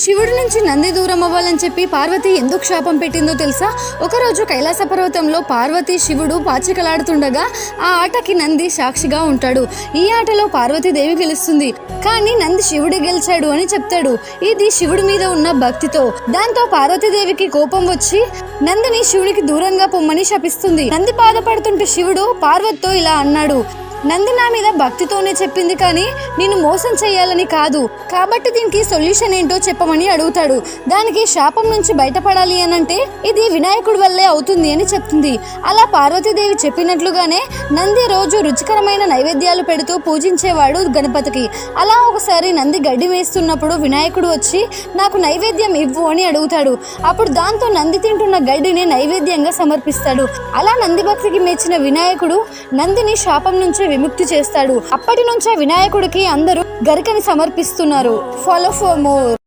శివుడి నుంచి నంది దూరం అవ్వాలని చెప్పి పార్వతి ఎందుకు శాపం పెట్టిందో తెలుసా? ఒకరోజు కైలాస పర్వతంలో పార్వతి శివుడు పాచికలాడుతుండగా ఆ ఆటకి నంది సాక్షిగా ఉంటాడు. ఈ ఆటలో పార్వతీదేవి గెలుస్తుంది. కానీ నంది శివుడే గెలిచాడు అని చెప్తాడు. ఇది శివుడి మీద ఉన్న భక్తితో. దాంతో పార్వతీదేవికి కోపం వచ్చి నందిని శివుడికి దూరంగా పొమ్మని శపిస్తుంది. నంది బాధపడుతుంటే శివుడు పార్వతితో ఇలా అన్నాడు. నంది నా మీద భక్తితోనే చెప్పింది కానీ నేను మోసం చేయాలని కాదు. కాబట్టి దీనికి సొల్యూషన్ ఏంటో చెప్పమని అడుగుతాడు. దానికి శాపం నుంచి బయటపడాలి అని అంటే ఇది వినాయకుడి వల్లే అవుతుంది అని చెప్తుంది. అలా పార్వతీదేవి చెప్పినట్లుగానే నంది రోజు రుచికరమైన నైవేద్యాలు పెడుతూ పూజించేవాడు గణపతికి. అలా ఒకసారి నంది గడ్డి వేస్తున్నప్పుడు వినాయకుడు వచ్చి నాకు నైవేద్యం ఇవ్వు అని అడుగుతాడు. అప్పుడు దాంతో నంది తింటున్న గడ్డిని నైవేద్యంగా సమర్పిస్తాడు. అలా నంది భక్తికి మెచ్చిన వినాయకుడు నందిని శాపం నుంచి విముక్తి చేస్తాడు. అప్పటి నుంచే వినాయకుడికి అందరూ గరికని సమర్పిస్తున్నారు. Follow for more